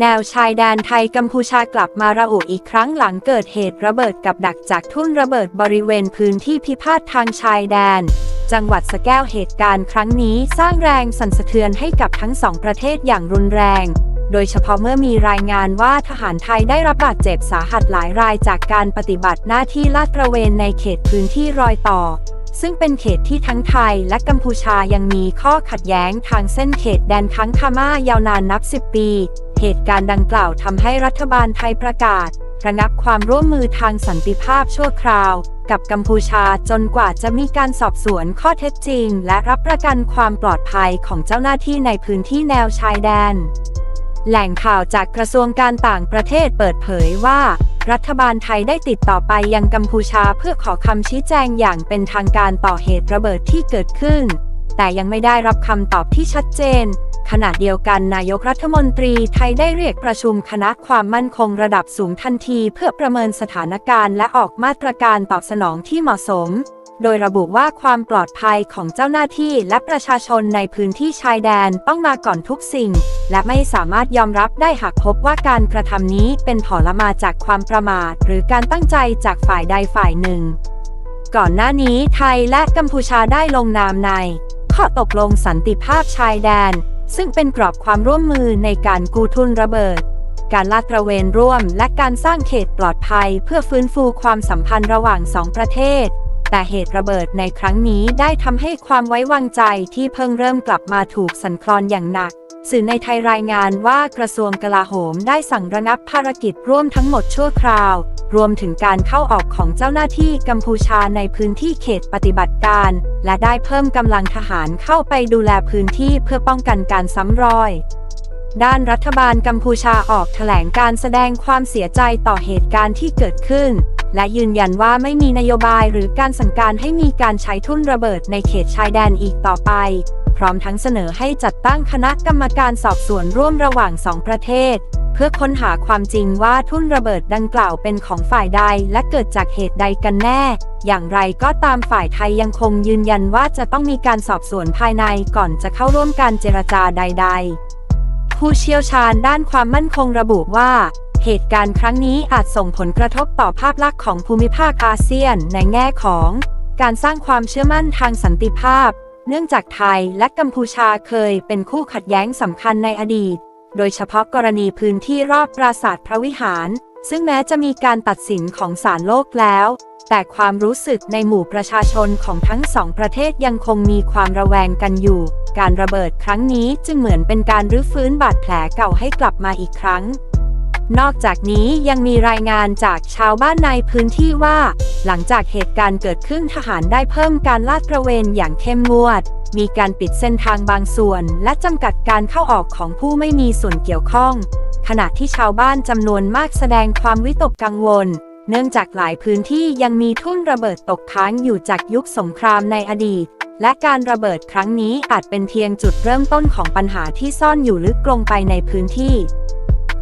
แนวชายแดนไทยกัมพูชากลับมาระอุอีกครั้งหลังเกิดเหตุระเบิดกับดักจากทุ่นระเบิดบริเวณพื้นที่พิพาททางชายแดน จังหวัดสะแก้วเหตุการณ์ครั้งนี้สร้างแรงสั่นสะเทือนให้กับทั้งสองประเทศอย่างรุนแรง โดยเฉพาะเมื่อมีรายงานว่าทหารไทยได้รับบาดเจ็บสาหัสหลายรายจากการปฏิบัติหน้าที่ลาดตระเวนในเขตพื้นที่รอยต่อ ซึ่งเป็นเขตที่ทั้งไทยและกัมพูชายังมีข้อขัดแย้งทางเส้นเขตแดนค้างคาม่ายาวนานนับ 10 ปี เหตุการณ์ดังกล่าวทำให้รัฐบาลไทยประกาศ ระงับความร่วมมือทางสันติภาพชั่วคราว กับกัมพูชาจนกว่าจะมีการสอบสวนข้อเท็จจริง และรับประกันความปลอดภัยของเจ้าหน้าที่ในพื้นที่แนวชายแดน แหล่งข่าวจากกระทรวงการต่างประเทศเปิดเผยว่ารัฐบาลไทยได้ติดต่อไปยังกัมพูชาเพื่อขอคำชี้แจงอย่างเป็นทางการต่อเหตุระเบิดที่เกิดขึ้น แต่ยังไม่ได้รับคำตอบที่ชัดเจน ขณะเดียวกันนายกรัฐมนตรีไทยได้เรียกประชุมคณะความมั่นคงระดับสูงทันทีเพื่อประเมินสถานการณ์และออกมาตรการตอบสนองที่เหมาะสม โดยระบุว่าความปลอดภัยของเจ้าหน้าที่และประชาชนในพื้นที่ชายแดนต้องมาก่อนทุกสิ่ง และไม่สามารถยอมรับได้หากพบว่าการกระทำนี้เป็นผลมาจากความประมาท หรือการตั้งใจจากฝ่ายใดฝ่ายหนึ่ง ก่อนหน้านี้ไทยและกัมพูชาได้ลงนามใน ข้อตกลงสันติภาพชายแดน ซึ่งเป็นกรอบความร่วมมือในการกู้ทุนระเบิด การลาดตระเวนร่วม และการสร้างเขตปลอดภัยเพื่อฟื้นฟูความสัมพันธ์ระหว่างสองประเทศ แต่เหตุระเบิดในครั้งนี้ได้ทำให้ความไว้วางใจที่เพิ่งเริ่มกลับมาถูกสั่นคลอนอย่างหนัก สื่อในไทยรายงานว่ากระทรวงกลาโหมได้สั่งระงับภารกิจร่วมทั้งหมดชั่วคราว รวมถึงการเข้าออกของเจ้าหน้าที่กัมพูชาในพื้นที่เขตปฏิบัติการ และได้เพิ่มกำลังทหารเข้าไปดูแลพื้นที่เพื่อป้องกันการซ้ำรอยด้านรัฐบาลกัมพูชาออกแถลงการแสดงความเสียใจต่อเหตุการณ์ที่เกิดขึ้น และยืนยันว่าไม่มีนโยบายหรือการสั่งการให้มีการใช้ทุ่นระเบิดในเขตชายแดนอีกต่อไป พร้อมทั้งเสนอให้จัดตั้งคณะกรรมการสอบสวนร่วมระหว่างสองประเทศ เพื่อค้นหาความจริงว่าทุ่นระเบิดดังกล่าวเป็นของฝ่ายใดและเกิดจากเหตุใดกันแน่ อย่างไรก็ตามฝ่ายไทยยังคงยืนยันว่าจะต้องมีการสอบสวนภายในก่อนจะเข้าร่วมการเจรจาใด ๆ ผู้เชี่ยวชาญด้านความมั่นคงระบุว่าเหตุการณ์ครั้งนี้อาจส่งผลกระทบต่อภาพลักษณ์ของภูมิภาคอาเซียนในแง่ของ การสร้างความเชื่อมั่นทางสันติภาพ เนื่องจากไทยและกัมพูชาเคยเป็นคู่ขัดแย้งสำคัญในอดีต โดยเฉพาะกรณีพื้นที่รอบปราสาทพระวิหาร ซึ่งแม้จะมีการตัดสินของศาลโลกแล้ว แต่ความรู้สึกในหมู่ประชาชนของทั้งสองประเทศยังคงมีความระแวงกันอยู่ การระเบิดครั้งนี้จึงเหมือนเป็นการรื้อฟื้นบาดแผลเก่าให้กลับมาอีกครั้ง นอกจากนี้ยังมีรายงานจากชาวบ้านในพื้นที่ว่า หลังจากเหตุการณ์เกิดขึ้นทหารได้เพิ่มการลาดตระเวนอย่างเข้มงวด มีการปิดเส้นทางบางส่วน และจำกัดการเข้าออกของผู้ไม่มีส่วนเกี่ยวข้อง ขณะที่ชาวบ้านจำนวนมากแสดงความวิตกกังวล เนื่องจากหลายพื้นที่ยังมีทุ่นระเบิดตกค้างอยู่จากยุคสงครามในอดีต และการระเบิดครั้งนี้อาจเป็นเพียงจุดเริ่มต้นของปัญหาที่ซ่อนอยู่ลึกลงไปในพื้นที่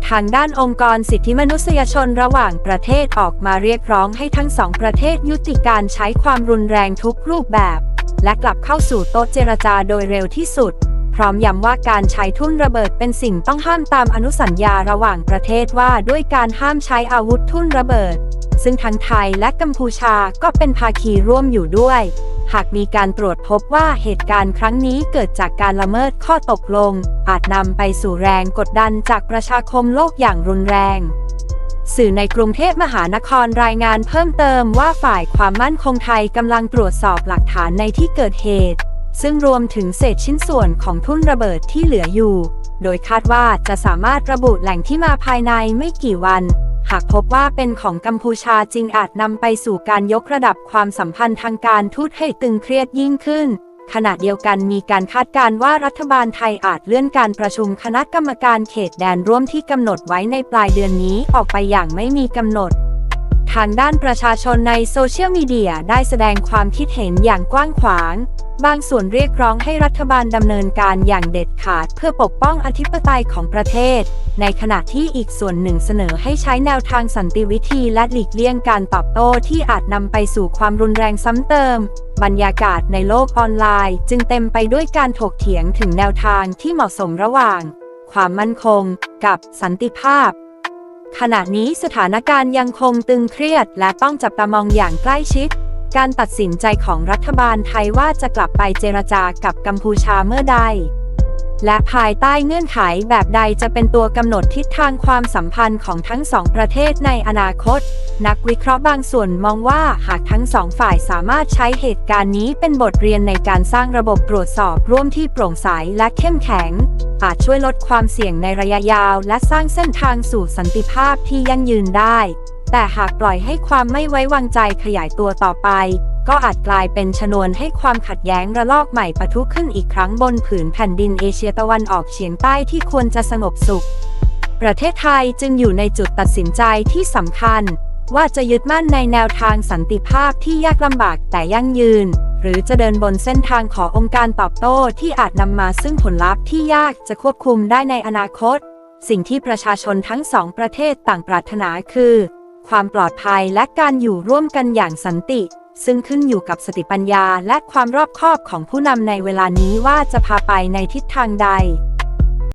ทางด้านองค์กรสิทธิมนุษยชนระหว่างประเทศออกมาเรียกร้องให้ทั้งสองประเทศยุติการใช้ความรุนแรงทุกรูปแบบ และกลับเข้าสู่โต๊ะเจรจาโดยเร็วที่สุด พร้อมย้ำว่าการใช้ทุ่นระเบิดเป็นสิ่งต้องห้ามตามอนุสัญญาระหว่างประเทศว่าด้วยการห้ามใช้อาวุธทุ่นระเบิด ซึ่งทั้งไทยและกัมพูชาก็เป็นภาคีร่วมอยู่ด้วย หากมีการตรวจพบว่าเหตุการณ์ครั้งนี้เกิดจากการละเมิดข้อตกลง อาจนำไปสู่แรงกดดันจากประชาคมโลกอย่างรุนแรง สื่อในกรุงเทพมหานครรายงานเพิ่มเติมว่าฝ่ายความมั่นคงไทยกำลังตรวจสอบหลักฐานในที่เกิดเหตุ ซึ่งรวมถึงเศษชิ้นส่วนของทุ่นระเบิดที่เหลืออยู่ โดยคาดว่าจะสามารถระบุแหล่งที่มาภายในไม่กี่วัน หากพบว่าเป็นของกัมพูชาจริงอาจนำไปสู่การยกระดับความสัมพันธ์ทางการทูตให้ตึงเครียดยิ่งขึ้น ขณะเดียวกันมีการคาดการณ์ว่ารัฐบาลไทยอาจเลื่อนการประชุมคณะกรรมการเขตแดนร่วมที่กำหนดไว้ในปลายเดือนนี้ออกไปอย่างไม่มีกำหนดทางด้านประชาชนในโซเชียลมีเดียได้แสดงความคิดเห็นอย่างกว้างขวาง บางส่วนเรียกร้องให้รัฐบาลดำเนินการอย่างเด็ดขาดเพื่อปกป้องอธิปไตยของประเทศ ในขณะที่อีกส่วนหนึ่งเสนอให้ใช้แนวทางสันติวิธีและหลีกเลี่ยงการตอบโต้ที่อาจนำไปสู่ความรุนแรงซ้ำเติม บรรยากาศในโลกออนไลน์ จึงเต็มไปด้วยการถกเถียงถึงแนวทางที่เหมาะสมระหว่าง ความมั่นคง กับสันติภาพขณะนี้สถานการณ์ยังคงตึงเครียดและต้องจับตามองอย่างใกล้ชิด การตัดสินใจของรัฐบาลไทยว่าจะกลับไปเจรจากับกัมพูชาเมื่อใด และภายใต้เงื่อนไขแบบใดจะเป็นตัวกำหนดทิศทางความสัมพันธ์ของทั้งสองประเทศในอนาคต นักวิเคราะห์บางส่วนมองว่าหากทั้งสองฝ่ายสามารถใช้เหตุการณ์นี้เป็นบทเรียนในการสร้างระบบตรวจสอบร่วมที่โปร่งใสและเข้มแข็ง อาจช่วยลดความเสี่ยงในระยะยาว และสร้างเส้นทางสู่สันติภาพที่ยั่งยืนได้ แต่หากปล่อยให้ความไม่ไว้วางใจขยายตัวต่อไป ก็อาจกลายเป็นชนวนให้ความขัดแย้งระลอกใหม่ปะทุขึ้นอีกครั้งบนผืนแผ่นดินเอเชียตะวันออกเฉียงใต้ที่ควรจะสงบสุข ประเทศไทยจึงอยู่ในจุดตัดสินใจที่สำคัญ ว่าจะยึดมั่นในแนวทางสันติภาพที่ยากลำบากแต่ยั่งยืน หรือจะเดินบนเส้นทางขององค์การตอบโต้ที่อาจนำมาซึ่งผลลัพธ์ที่ยากจะควบคุมได้ในอนาคต สิ่งที่ประชาชนทั้งสองประเทศต่างปรารถนาคือ ความปลอดภัยและการอยู่ร่วมกันอย่างสันติ ซึ่งขึ้นอยู่กับสติปัญญาและความรอบคอบของผู้นำในเวลานี้ว่าจะพาไปในทิศทางใด